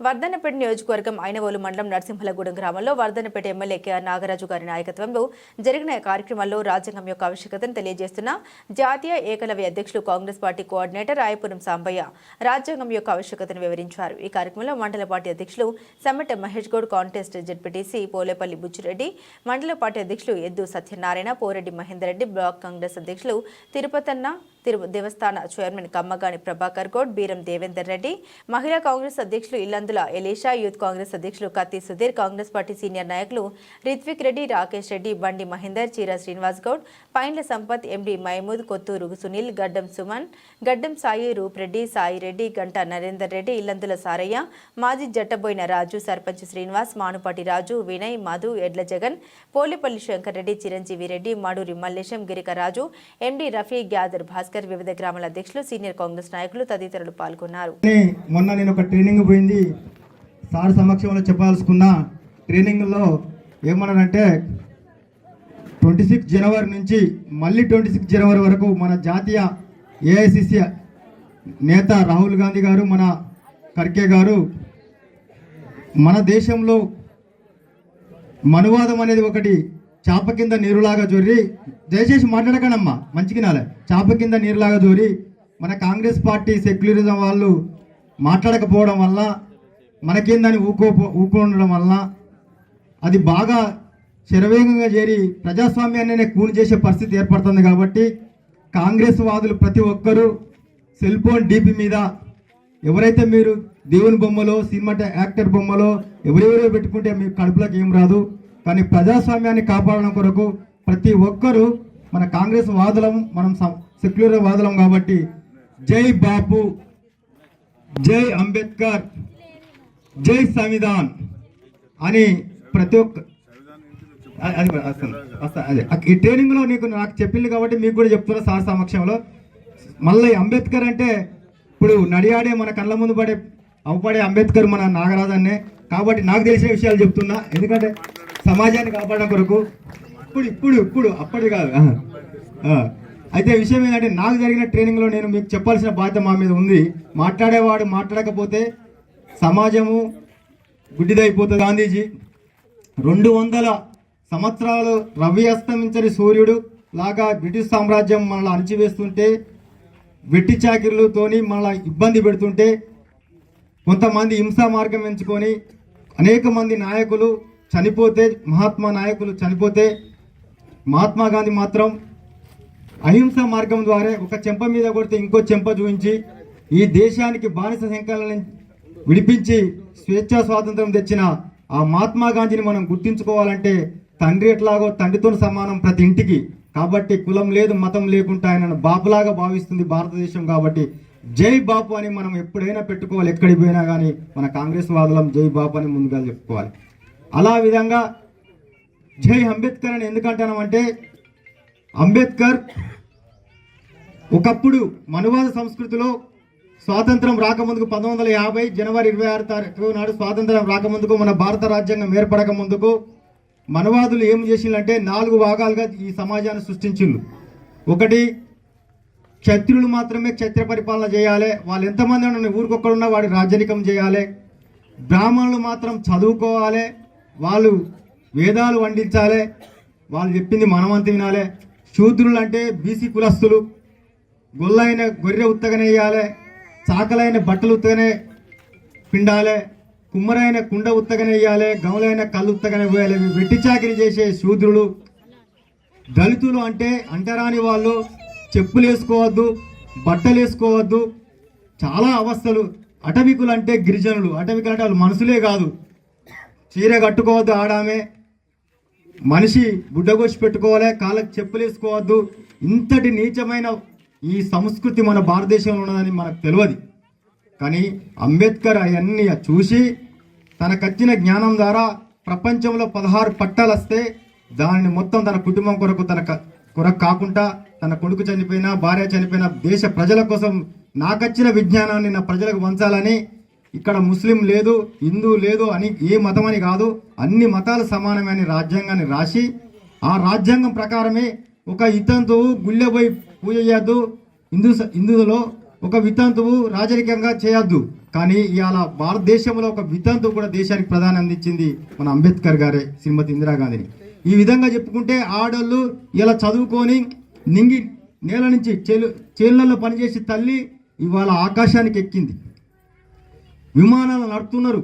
వర్ధన్నపేట నియోజకవర్గం ఐనవోలు మండలం నరసింహలగూడెం గ్రామంలో వర్ధన్నపేట ఎమ్మెల్యే కేఆర్ నాగరాజు గారి నాయకత్వంలో జరిగిన కార్యక్రమంలో రాజ్యాంగం యొక్క ఆవశ్యకతను తెలియజేస్తున్న జాతీయ ఏకలవ్య అధ్యక్షులు కాంగ్రెస్ పార్టీ కోఆర్డినేటర్ రాయపురం సాంబయ్య రాజ్యాంగం యొక్క ఆవశ్యకతను వివరించారు. ఈ కార్యక్రమంలో మండల పార్టీ అధ్యక్షులు సమ్మెట మహేష్ గౌడ్ కాంటెస్ట్ జడ్పీటీసీ పోలేపల్లి బుచ్చిరెడ్డి మండల పార్టీ అధ్యక్షులు ఎద్దు సత్యనారాయణ పోరెడ్డి మహేందర్ రెడ్డి బ్లాక్ కాంగ్రెస్ అధ్యక్షులు తిరుపతన్న తిరు దేవస్థాన చైర్మన్ కమ్మగాని ప్రభాకర్ గౌడ్ బీరం దేవేందర్ రెడ్డి మహిళా కాంగ్రెస్ అధ్యక్షులు ఇల్లందుల ఎలీషా యూత్ కాంగ్రెస్ అధ్యక్షులు కత్తి సుధీర్ కాంగ్రెస్ పార్టీ సీనియర్ నాయకులు రిత్విక్ రెడ్డి రాకేష్ రెడ్డి బండి మహేందర్ చీర శ్రీనివాస్ గౌడ్ పైండ్ల సంపత్ ఎండి మహమూద్ కొత్తూరు సునీల్ గడ్డం సుమన్ గడ్డం సాయి రూప్రెడ్డి సాయి రెడ్డి గంట నరేందర్ రెడ్డి ఇల్లందుల సారయ్య మాజీ జట్టబోయిన రాజు సర్పంచ్ శ్రీనివాస్ మానుపాటి రాజు వినయ్ మధు ఎడ్ల జగన్ పోలిపల్లి శంకర్ రెడ్డి చిరంజీవి రెడ్డి మడూరి మల్లేశం గిరికరాజు ఎండి రఫీ గ్యాదర్ భాస్కర్ వివిధ గ్రామాల అధ్యక్షులు సీనియర్ కాంగ్రెస్ నాయకులు తదితరులు పాల్గొన్నారు. మొన్న నేను ఒక ట్రైనింగ్ పోయింది. సార్ సమక్షంలో చెప్పాల్సుకున్న ట్రైనింగ్లో ఏమన్నానంటే ట్వంటీ సిక్స్ జనవరి నుంచి మళ్ళీ ట్వంటీ సిక్స్ జనవరి వరకు మన జాతీయ ఏఐసిసి నేత రాహుల్ గాంధీ గారు మన ఖర్గే గారు మన దేశంలో మనువాదం అనేది ఒకటి చాప కింద నీరులాగా జోరి దయచేసి మాట్లాడకనమ్మా మంచికి నాలే చాప కింద నీరులాగా జోరి మన కాంగ్రెస్ పార్టీ సెక్యులరిజం వాళ్ళు మాట్లాడకపోవడం వల్ల మనకేందని ఊకో ఊకుండడం వల్ల అది బాగా శరవేగంగా చేరి ప్రజాస్వామ్యాన్ని కూని చేసే పరిస్థితి ఏర్పడుతుంది కాబట్టి కాంగ్రెస్ వాదులు ప్రతి ఒక్కరూ సెల్ ఫోన్ డీపీ మీద ఎవరైతే మీరు దేవుని బొమ్మలో సినిమా యాక్టర్ బొమ్మలో ఎవరెవరో పెట్టుకుంటే మీ కడుపులోకి ఏం రాదు. కానీ ప్రజాస్వామ్యాన్ని కాపాడడం కొరకు ప్రతి ఒక్కరూ మన కాంగ్రెస్ వాదులం మనం సెక్యులర్ వాదులం కాబట్టి జై బాపు జై అంబేద్కర్. జై సంవిధాన్ అని ప్రతి ఒక్క అది అదే ఈ ట్రైనింగ్లో నీకు నాకు చెప్పింది కాబట్టి మీకు కూడా చెప్తున్నా సార్ సమక్షంలో. మళ్ళీ అంబేద్కర్ అంటే ఇప్పుడు నడియాడే మన కళ్ళ ముందు పడే అవపడే అంబేద్కర్ మన నాగరాజన్నే. కాబట్టి నాకు తెలిసిన విషయాలు చెప్తున్నా. ఎందుకంటే సమాజాన్ని కాపాడడం కొరకు ఇప్పుడు ఇప్పుడు ఇప్పుడు అప్పటి కాదు. అయితే విషయం ఏంటంటే నాకు జరిగిన ట్రైనింగ్లో నేను మీకు చెప్పాల్సిన బాధ్యత మా మీద ఉంది. మాట్లాడేవాడు మాట్లాడకపోతే సమాజము గుడ్డిదైపోతుంది. గాంధీజీ రెండు వందల సంవత్సరాలు రవి అస్తమించని సూర్యుడు లాగా బ్రిటిష్ సామ్రాజ్యం మనల్ని అణిచివేస్తుంటే వెట్టి చాకిరులతోని మనల్ని ఇబ్బంది పెడుతుంటే కొంతమంది హింసా మార్గం ఎంచుకొని అనేక మంది నాయకులు చనిపోతే మహాత్మా నాయకులు చనిపోతే మహాత్మా గాంధీ మాత్రం అహింస మార్గం ద్వారా ఒక చెంప మీద కొడితే ఇంకో చెంప చూపించి ఈ దేశానికి బానిస సంకలనం విడిపించి స్వేచ్ఛా స్వాతంత్రం తెచ్చిన ఆ మహాత్మా గాంధీని మనం గుర్తించుకోవాలంటే తండ్రి ఎట్లాగో తండ్రితో సమానం ప్రతి ఇంటికి. కాబట్టి కులం లేదు మతం లేకుండా ఆయన బాపులాగా భావిస్తుంది భారతదేశం కాబట్టి జై బాపు అని మనం ఎప్పుడైనా పెట్టుకోవాలి ఎక్కడికి పోయినా కానీ మన కాంగ్రెస్ వాదులం జై బాపు అని ముందుగా చెప్పుకోవాలి. అలా విధంగా జై అంబేద్కర్ అని ఎందుకంటానంటే అంబేద్కర్ ఒకప్పుడు మనువాద సంస్కృతిలో స్వాతంత్రం రాకముందుకు పంతొమ్మిది వందల యాభై జనవరి ఇరవై ఆరు తారీఖు నాడు స్వాతంత్రం రాకముందుకు మన భారత రాజ్యాంగం ఏర్పడక ముందుకు మనవాదులు ఏం చేసిందంటే నాలుగు భాగాలుగా ఈ సమాజాన్ని సృష్టించిండు ఒకటి క్షత్రులు మాత్రమే క్షత్రియ పరిపాలన చేయాలి వాళ్ళు ఎంతమంది ఉన్న ఊరికొక్కడున్నా వాడి రాజ్యనికం చేయాలి. బ్రాహ్మణులు మాత్రం చదువుకోవాలి వాళ్ళు వేదాలు వండించాలి వాళ్ళు చెప్పింది మనమంత వినాలి. శూద్రులు అంటే బీసీ కులస్తులు గొల్లైన గొర్రె ఉత్తగనేయాలి చాకలైన బట్టలు ఉత్తగానే పిండాలే కుమ్మరైన కుండ ఉత్తగానే వేయాలి గౌలైన కళ్ళు ఉత్తగనే పోయాలి. వెట్టి చాకిరి చేసే శూద్రులు. దళితులు అంటే అంటరాని వాళ్ళు. చెప్పులు వేసుకోవద్దు బట్టలు వేసుకోవద్దు చాలా అవస్థలు. అటవికులు అంటే గిరిజనులు. అటవికులు అంటే వాళ్ళు మనుషులే కాదు. చీర కట్టుకోవద్దు ఆడామే. మనిషి బుడ్డగొచ్చి పెట్టుకోవాలి కాళ్ళకి చెప్పులు వేసుకోవద్దు ఇంతటి నీచమైన ఈ సంస్కృతి మన భారతదేశంలో ఉన్నదని మనకు తెలియదు. కానీ అంబేద్కర్ అవన్నీ చూసి తనకచ్చిన జ్ఞానం ద్వారా ప్రపంచంలో పదహారు పట్టాలు వస్తే దానిని మొత్తం తన కుటుంబం కొరకు తన కొరకు కాకుండా తన కొడుకు చనిపోయినా భార్య చనిపోయినా దేశ ప్రజల కోసం నాకచ్చిన విజ్ఞానాన్ని నా ప్రజలకు పంచాలని ఇక్కడ ముస్లిం లేదు హిందూ లేదు అని ఏ మతం అని కాదు అన్ని మతాలు సమానమైన రాజ్యాంగాన్ని రాసి ఆ రాజ్యాంగం ప్రకారమే ఒక ఇతంతో గుళ్ళెపోయి పూజ చేయొద్దు. హిందూ హిందువులో ఒక వితంతువు రాజరికంగా చేయొద్దు. కానీ ఇవాళ భారతదేశంలో ఒక వితంతువు కూడా దేశానికి ప్రధాని అందించింది మన అంబేద్కర్ గారే శ్రీమతి ఇందిరాగాంధీని ఈ విధంగా చెప్పుకుంటే ఆడోళ్ళు ఇలా చదువుకొని నింగి నేల నుంచి చేలు చేళ్ళలో పనిచేసి తల్లి ఇవాళ ఆకాశానికి ఎక్కింది. విమానాలు నడుపుతున్నారు.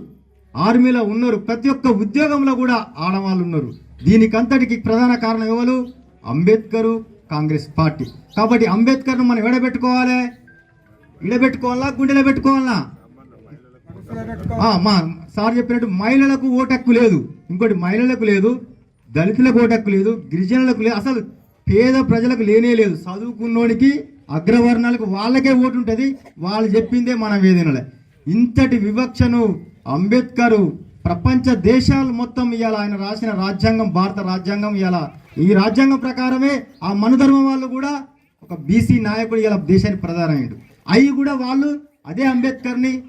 ఆర్మీలో ఉన్నారు. ప్రతి ఒక్క ఉద్యోగంలో కూడా ఆడవాళ్ళు ఉన్నారు. దీనికంతటికి ప్రధాన కారణం ఎవరు? అంబేద్కరు కాంగ్రెస్ పార్టీ. కాబట్టి అంబేద్కర్ను మనం ఎడబెట్టుకోవాలి. ఇడబెట్టుకోవాలా గుండెలో పెట్టుకోవాలా? మా సార్ చెప్పినట్టు మహిళలకు ఓటక్కు లేదు. ఇంకోటి మహిళలకు లేదు దళితులకు ఓటక్కు లేదు గిరిజనులకు లేదు. అసలు పేద ప్రజలకు లేనే లేదు. చదువుకున్నోడికి అగ్రవర్ణాలకు వాళ్ళకే ఓటు ఉంటుంది. వాళ్ళు చెప్పిందే మన వేదనలే. ఇంతటి వివక్షను అంబేద్కర్ ప్రపంచ దేశాలు మొత్తం ఇవాళ ఆయన రాసిన రాజ్యాంగం భారత రాజ్యాంగం ఇవాళ ఈ రాజ్యాంగం ప్రకారమే ఆ మనుధర్మం వాళ్ళు కూడా ఒక బీసీ నాయకుడు ఇలా దేశానికి ప్రధానయ్యాడు అవి కూడా వాళ్ళు అదే అంబేద్కర్ని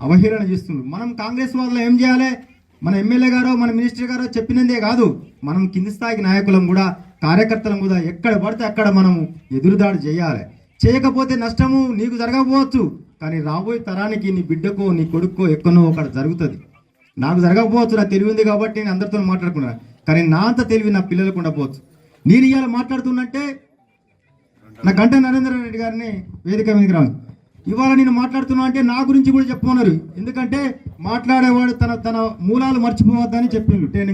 అవహేళన చేస్తున్నారు. మనం కాంగ్రెస్ వాళ్ళు ఏం చేయాలి? మన ఎమ్మెల్యే గారో మన మినిస్టర్ గారో చెప్పినందే కాదు. మనం కింది స్థాయికి నాయకులం కూడా కార్యకర్తలం కూడా ఎక్కడ పడితే అక్కడ మనము ఎదురుదాడి చేయాలి. చేయకపోతే నష్టము నీకు జరగకపోవచ్చు. కానీ రాబోయే తరానికి నీ బిడ్డకో నీ కొడుకో ఎక్కనో ఒకటి జరుగుతుంది. నాకు జరగకపోవచ్చు నాకు తెలివి ఉంది కాబట్టి నేను అందరితో మాట్లాడుకున్నాను కానీ నా అంత తెలివి నా పిల్లలకు ఉండకపోవచ్చు నేను ఇవాళ మాట్లాడుతున్నట్టే నా గంట నరేంద్ర రెడ్డి గారిని వేదిక మీదకి రాదు ఇవాళ నేను మాట్లాడుతున్నా అంటే నా గురించి కూడా చెప్పమన్నారు. ఎందుకంటే మాట్లాడేవాడు తన తన మూలాలు మర్చిపోవద్దని చెప్పిండు. ట్రైనింగ్